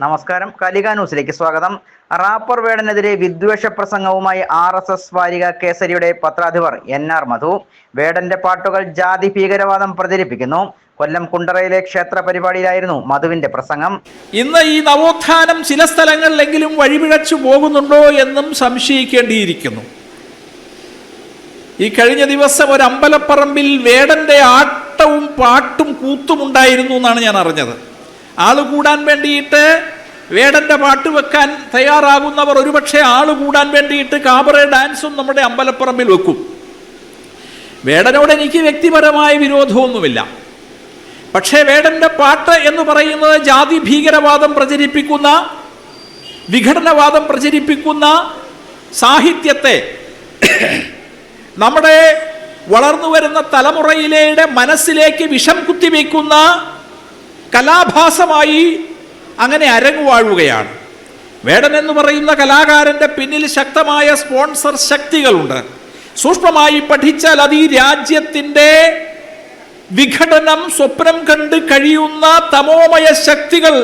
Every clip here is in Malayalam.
നമസ്കാരം. കലിക ന്യൂസിലേക്ക് സ്വാഗതം. റാപ്പർ വേടനെതിരെ വിദ്വേഷ പ്രസംഗവുമായി ആർ എസ് എസ് വാരിക കേസരിയുടെ പത്രാധിപർ എൻ ആർ മധു. വേടന്റെ പാട്ടുകൾ ജാതി ഭീകരവാദം പ്രചരിപ്പിക്കുന്നു. കൊല്ലം കുണ്ടറയിലെ ക്ഷേത്ര പരിപാടിയിലായിരുന്നു മധുവിന്റെ പ്രസംഗം. ഇന്ന് ഈ നവോത്ഥാനം ചില സ്ഥലങ്ങളിലെങ്കിലും വഴിപിഴച്ചു പോകുന്നുണ്ടോ എന്നും സംശയിക്കേണ്ടിയിരിക്കുന്നു. ഈ കഴിഞ്ഞ ദിവസം ഒരു അമ്പലപ്പറമ്പിൽ വേടന്റെ ആട്ടവും പാട്ടും കൂത്തും ഉണ്ടായിരുന്നു എന്നാണ് ഞാൻ അറിഞ്ഞത്. ആൾ കൂടാൻ വേണ്ടിയിട്ട് വേടന്റെ പാട്ട് വെക്കാൻ തയ്യാറാകുന്നവർ ഒരുപക്ഷെ ആൾ കൂടാൻ വേണ്ടിയിട്ട് കാബറെ ഡാൻസും നമ്മുടെ അമ്പലപ്പറമ്പിൽ വെക്കും. വേടനോട് എനിക്ക് വ്യക്തിപരമായ വിരോധമൊന്നുമില്ല. പക്ഷേ വേടന്റെ പാട്ട് എന്ന് പറയുന്നത് ജാതി ഭീകരവാദം പ്രചരിപ്പിക്കുന്ന വിഘടനവാദം പ്രചരിപ്പിക്കുന്ന സാഹിത്യത്തെ നമ്മുടെ വളർന്നു വരുന്ന തലമുറയിലെ മനസ്സിലേക്ക് വിഷം കുത്തിവെക്കുന്ന കലാഭാസമായി അങ്ങനെ അരങ്ങുവാഴുകയാണ്. വേടൻ എന്ന് പറയുന്ന കലാകാരന്റെ പിന്നിൽ ശക്തമായ സ്പോൺസർ ശക്തികളുണ്ട്. സൂക്ഷ്മമായി പഠിച്ചാൽ അത് ഈ രാജ്യത്തിന്റെ വിഘടനം സ്വപ്നം കണ്ട് കഴിയുന്ന തമോമയ ശക്തികൾ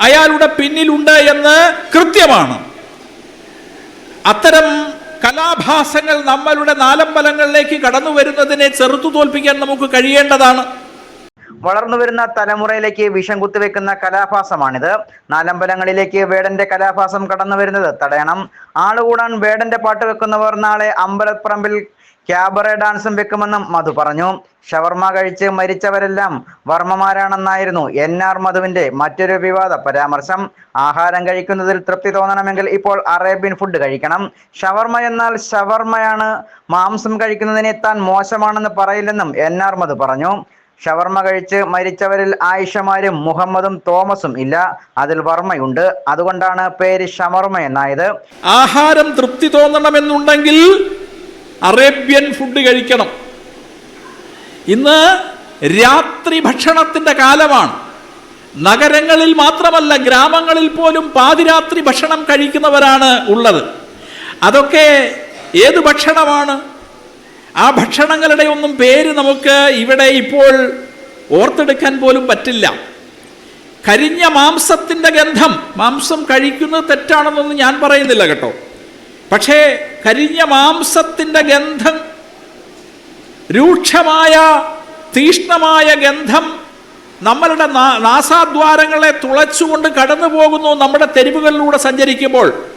അയാളുടെ പിന്നിലുണ്ട് എന്ന് കൃത്യമാണ്. അത്തരം കലാഭാസങ്ങൾ നമ്മളുടെ നാലമ്പലങ്ങളിലേക്ക് കടന്നു വരുന്നതിനെ ചെറുത്തു തോൽപ്പിക്കാൻ നമുക്ക് കഴിയേണ്ടതാണ്. വളർന്നു വരുന്ന തലമുറയിലേക്ക് വിഷം കുത്തിവെക്കുന്ന കലാഭാസമാണിത്. നാലമ്പലങ്ങളിലേക്ക് വേടന്റെ കലാഭാസം കടന്നു വരുന്നത് തടയണം. ആളുകൂടാൻ വേടന്റെ പാട്ട് വെക്കുന്നവർ നാളെ അമ്പലപ്പറമ്പിൽ ക്യാബറ ഡാൻസും വെക്കുമെന്നും മധു പറഞ്ഞു. ഷവർമ കഴിച്ച് മരിച്ചവരെല്ലാം വർമ്മമാരാണെന്നായിരുന്നു എൻ ആർ മധുവിന്റെ മറ്റൊരു വിവാദ പരാമർശം. ആഹാരം കഴിക്കുന്നതിൽ തൃപ്തി തോന്നണമെങ്കിൽ ഇപ്പോൾ അറേബ്യൻ ഫുഡ് കഴിക്കണം. ഷവർമ എന്നാൽ ഷവർമയാണ്. മാംസം കഴിക്കുന്നതിനെ താൻ മോശമാണെന്ന് പറയില്ലെന്നും എൻ ആർ മധു പറഞ്ഞു. ഷവർമ കഴിച്ച് മരിച്ചവരിൽ ആയിഷമാരും മുഹമ്മദും തോമസും ഇല്ല. അതിൽ വർമ്മയുണ്ട്. അതുകൊണ്ടാണ് പേര് ഷവർമ എന്നായത്. ആഹാരം തൃപ്തി തോന്നണമെന്നുണ്ടെങ്കിൽ അറേബ്യൻ ഫുഡ് കഴിക്കണം. ഇന്ന് രാത്രി ഭക്ഷണത്തിന്റെ കാലമാണ്. നഗരങ്ങളിൽ മാത്രമല്ല ഗ്രാമങ്ങളിൽ പോലും പാതിരാത്രി ഭക്ഷണം കഴിക്കുന്നവരാണ് ഉള്ളത്. അതൊക്കെ ഏത് ഭക്ഷണമാണ്? ആ ഭക്ഷണങ്ങളുടെ ഒന്നും പേര് നമുക്ക് ഇവിടെ ഇപ്പോൾ ഓർത്തെടുക്കാൻ പോലും പറ്റില്ല. കരിഞ്ഞ മാംസത്തിന്റെ ഗന്ധം മാംസം കഴിക്കുന്നത് തെറ്റാണെന്നൊന്നും ഞാൻ പറയുന്നില്ല കേട്ടോ. പക്ഷേ കരിഞ്ഞ മാംസത്തിന്റെ ഗന്ധം രൂക്ഷമായ തീഷ്ണമായ ഗന്ധം നമ്മളുടെ നാസാദ്വാരങ്ങളെ തുളച്ചുകൊണ്ട് കടന്നു പോകുന്നു നമ്മുടെ തെരുവുകളിലൂടെ സഞ്ചരിക്കുമ്പോൾ.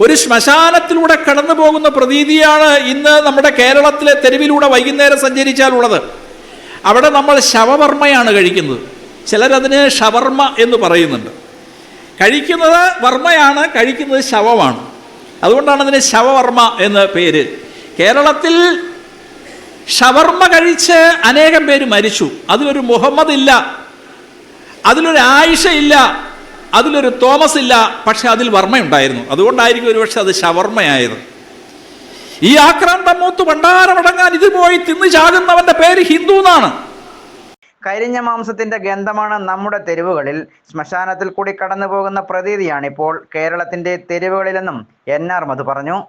ഒരു ശ്മശാനത്തിലൂടെ കടന്നു പോകുന്ന പ്രതീതിയാണ് ഇന്ന് നമ്മുടെ കേരളത്തിലെ തെരുവിലൂടെ വൈകുന്നേരം സഞ്ചരിച്ചാലുള്ളത്. അവിടെ നമ്മൾ ശവവർമ്മയാണ് കഴിക്കുന്നത്. ചിലരതിന് ഷവർമ്മ എന്ന് പറയുന്നുണ്ട്. കഴിക്കുന്നത് വർമ്മയാണ് കഴിക്കുന്നത് ശവമാണ്. അതുകൊണ്ടാണ് അതിന് ശവവർമ്മ എന്ന പേര്. കേരളത്തിൽ ഷവർമ്മ കഴിച്ച് അനേകം പേര് മരിച്ചു. അതിലൊരു മുഹമ്മദ് ഇല്ല അതിലൊരു ആയിഷ ഇല്ല അതിലൊരു തോമസ് ഇല്ല പക്ഷെ അതിൽ വർമ്മയുണ്ടായിരുന്നു. അതുകൊണ്ടായിരിക്കും ഒരുപക്ഷെ അത് ഷവർമ്മയായത് ഈ ആക്രാന്തം മൂത്ത് ഭണ്ഡാരമടങ്ങാൻ ഇത് പോയി തിന്നു ചാകുന്നവന്റെ പേര് ഹിന്ദു എന്നാണ്. കരിഞ്ഞ മാംസത്തിന്റെ ഗന്ധമാണ് നമ്മുടെ തെരുവുകളിൽ. ശ്മശാനത്തിൽ കൂടി കടന്നു പോകുന്ന പ്രതീതിയാണിപ്പോൾ കേരളത്തിന്റെ തെരുവുകളിലെന്നും എൻ ആർ മധു പറഞ്ഞു.